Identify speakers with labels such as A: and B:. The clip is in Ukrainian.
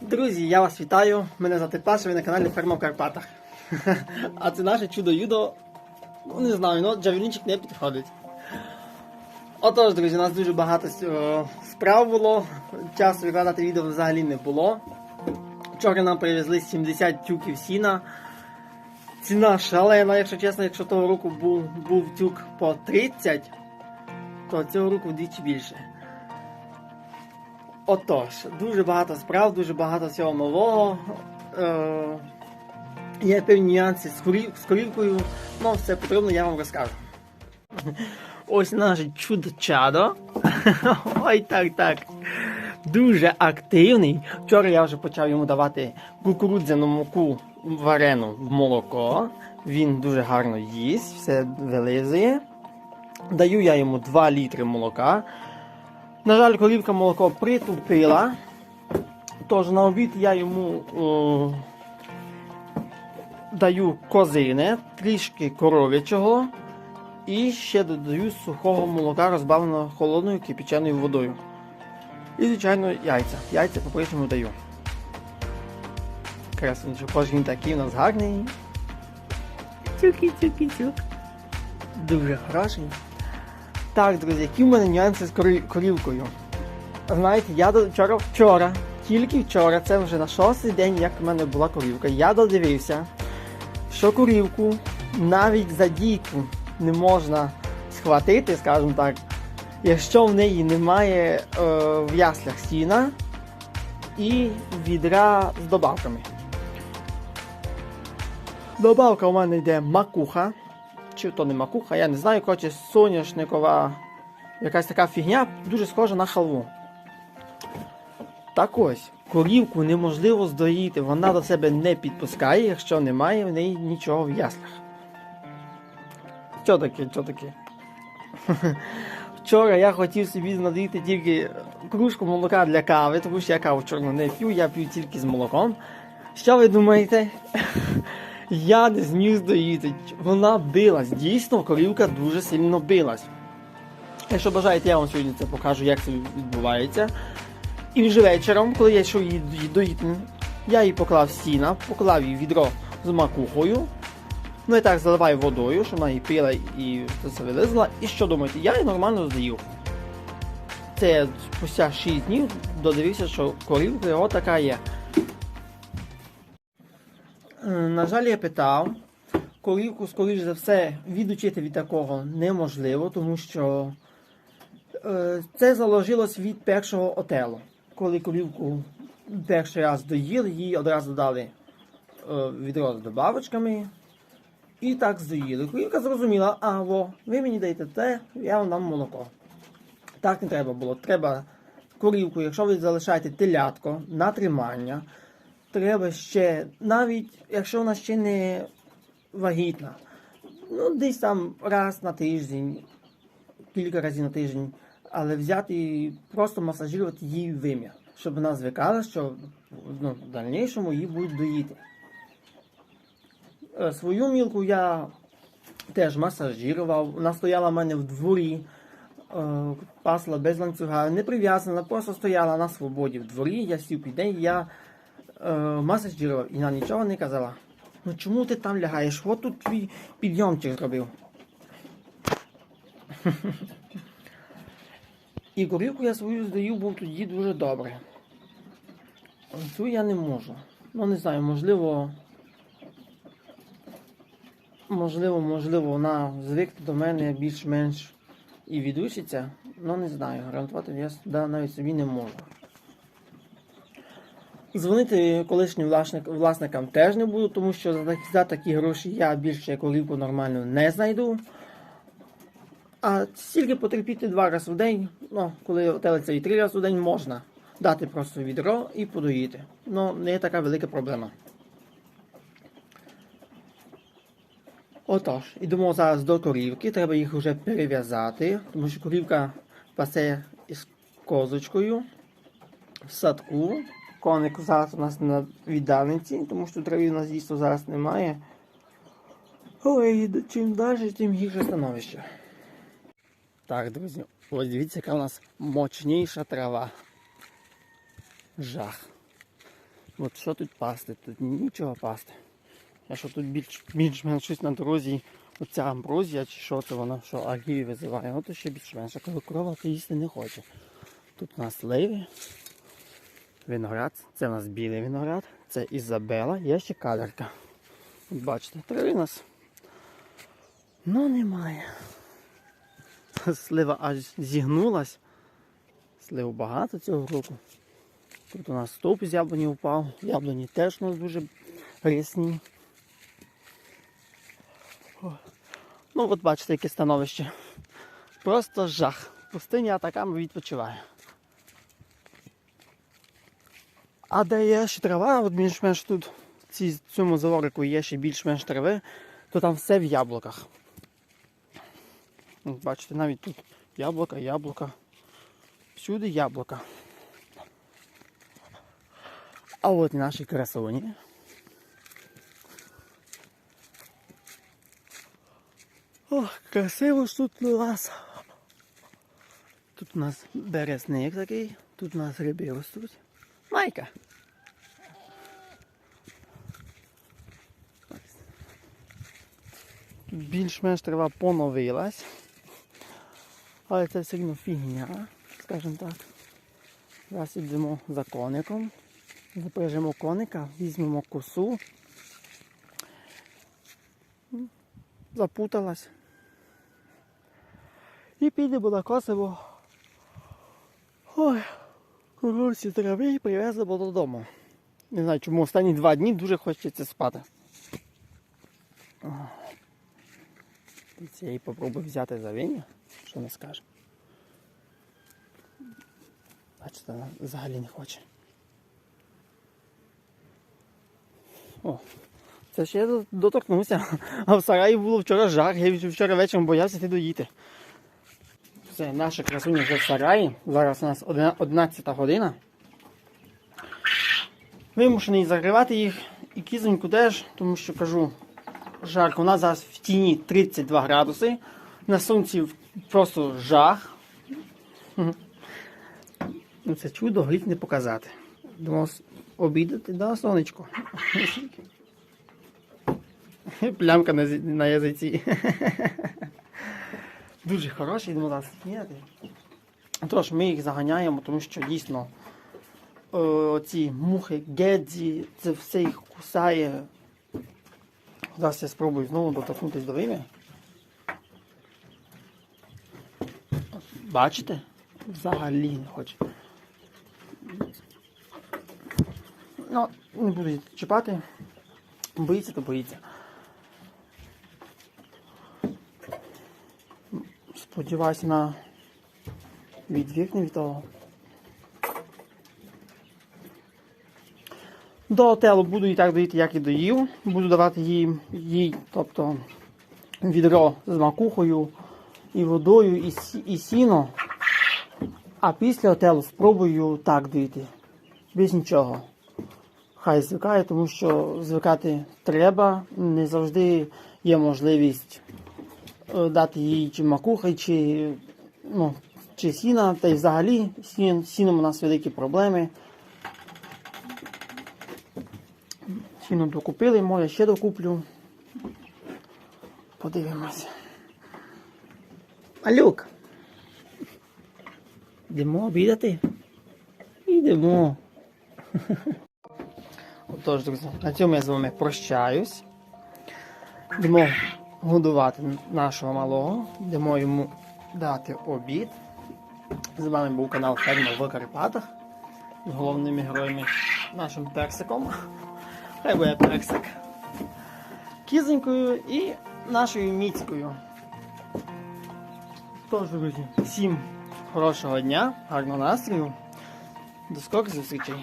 A: Друзі, я вас вітаю. Мене звати Паша, ви на каналі Ферма в Карпатах. А це наше чудо-юдо. Ну не знаю, ну джавелінчик не підходить. Отож, друзі, у нас дуже багато е, справ було. Часу викладати відео взагалі не було. Вчора нам привезли 70 тюків сіна. Ціна шалена, якщо чесно, якщо того року був, був тюк по 30, то цього року вдвічі більше. Отож, дуже багато справ, дуже багато всього нового. Е, є певні нюанси з, корів, з корівкою, ну все потрібно, я вам розкажу. Ось наше чудо-чадо. Ой, так, так. Дуже активний. Вчора я вже почав йому давати кукурудзяну муку варену в молоко. Він дуже гарно їсть, все вилизує. Даю я йому 2 літри молока. На жаль, корівка молоко притупила. Тож на обід я йому о, даю козине, трішки коров'ячого і ще додаю сухого молока, розбавленого холодною кипяченою водою. І, звичайно, яйця. Яйця по-прежньому даю. Красунчик, хоч він такий у нас гарний. Цюки-цюки-цюк. Дуже хороший. Так, друзі, які в мене нюанси з корі- корівкою? Знаєте, я вчора, вчора, тільки вчора, це вже на шостий день, як в мене була корівка, я додивився, що корівку навіть за дійку не можна схватити, скажімо так, якщо в неї немає е, в яслях сіна і відра з добавками. Добавка у мене йде макуха, чи то не макуха, я не знаю, коротше, соняшникова якась така фігня, дуже схожа на халву. Так ось, корівку неможливо здоїти, вона до себе не підпускає, якщо немає в неї нічого в яслах. Що таке, що таке? Вчора я хотів собі надати тільки кружку молока для кави, тому що я каву чорну не п'ю, я п'ю тільки з молоком. Що ви думаєте? Я не зміг здоїти. Вона билась. Дійсно, корівка дуже сильно билась. Якщо бажаєте, я вам сьогодні це покажу, як це відбувається. І вже вечором, коли я йшов її доїти, я їй поклав сіна, поклав їй відро з макухою. Ну і так заливаю водою, щоб вона її пила і це вилизла. І що думаєте, я її нормально здаю. Це спустя 6 днів додивився, що корівка його така є. Е, На жаль, я питав. Корівку, скоріш за все, відучити від такого неможливо, тому що е, це заложилось від першого отелу. Коли корівку перший раз доїли, їй одразу дали е, відро з добавочками. І так здоїли. Корівка зрозуміла, а во, ви мені даєте те, я вам дам молоко. Так не треба було. Треба корівку, якщо ви залишаєте телятко на тримання, треба ще, навіть якщо вона ще не вагітна, ну десь там раз на тиждень, кілька разів на тиждень, але взяти і просто масажувати її вим'я, щоб вона звикала, що ну, в дальнішому її будуть доїти. Е, Свою мілку я теж масажирував. Вона стояла в мене в дворі, е, пасла без ланцюга, не прив'язана, просто стояла на свободі в дворі. Я сів під неї, я е, масажирував і вона нічого не казала. Ну чому ти там лягаєш? От тут твій підйомчик зробив. І корівку я свою здаю, був тоді дуже добре. Цю я не можу. Ну не знаю, можливо. Можливо, можливо, вона звикне до мене більш-менш і відучиться. Ну не знаю, гарантувати я навіть собі не можу. Дзвонити колишнім власник, власникам теж не буду, тому що за такі, гроші я більше корівку нормально не знайду. А стільки потерпіти два рази в день, ну, коли телиться і три рази в день можна дати просто відро і подоїти. Ну, не така велика проблема. Отож, ідемо зараз до корівки, треба їх вже перев'язати, тому що корівка пасе із козочкою в садку. Коник зараз у нас на віддаленці, тому що трави у нас дійсно зараз немає. Ой, чим далі, тим гірше становище. Так, друзі, ось дивіться, яка у нас мощніша трава. Жах. От що тут пасти? Тут нічого пасти. Я що тут більш, більш-менш щось на дорозі, оця амброзія чи що це вона, що аргії визиває, от ще більш-менш, коли корова їсти не хоче. Тут у нас сливи, виноград, це у нас білий виноград, це Ізабела, є ще калерка. От бачите, трави у нас. Ну немає. Слива аж зігнулась. Слив багато цього року. Тут у нас стовп з яблуні впав. Яблуні теж у нас дуже рясні. Ну от бачите, яке становище. Просто жах. Пустиня атаками відпочиває. А де є ще трава, от більш-менш тут в цьому заворику є ще більш-менш трави, то там все в яблуках. От Бачите, навіть тут яблука, яблука. Всюди яблука. А от і наші красуні. Ох, красиво ж тут у нас. Тут у нас березник такий, тут у нас гриби ростуть. Майка. Більш-менш трава поновилась. Але це все одно фігня, скажімо так. Зараз йдемо за коником. Запряжемо коника, візьмемо косу. Запуталась. І підемо на косиво. Ой, курорці трави і привеземо додому. Не знаю, чому останні два дні дуже хочеться спати. Я її попробую взяти за віння, що не скаже. Бачите, вона взагалі не хоче. О, це ще я доторкнувся. А в сараї було вчора жар, я вчора вечором боявся йти доїти. Все, наша красуня вже в сараї. Зараз у нас 11 година. Вимушений закривати їх і кізоньку теж, тому що кажу, жарко. У нас зараз в тіні 32 градуси. На сонці просто жах. Ну, Це чудо гріх не показати. Думав обідати, да, сонечко. Плямка на язиці. Дуже хороші, йдемо зараз снідати. Тож ми їх заганяємо, тому що дійсно е, оці мухи, гедзі, це все їх кусає. Зараз я спробую знову доторкнутися до вим'я. Бачите? Взагалі не хоче. Ну, не буду чіпати. Боїться, то боїться. Сподіваюся на відвік не від того. До отелу буду і так доїти, як і доїв. Буду давати їй, їй тобто відро з макухою і водою, і, і сіно. А після отелу спробую так доїти. Без нічого. Хай звикає, тому що звикати треба. Не завжди є можливість дати їй чи макухи, чи, ну, чи сіна, та й взагалі сін, сіном у нас великі проблеми. Сіно докупили, може ще докуплю. Подивимося. Алюк. Йдемо обідати? Йдемо. Отож, друзі, на цьому я з вами прощаюсь. Йдемо годувати нашого малого, йдемо йому дати обід. З вами був канал Ферма в Карпатах. З головними героями нашим персиком. Хай буде персик. Кізонькою і нашою міцькою. Тож, друзі, всім хорошого дня, гарного настрою. До скорих зустрічей.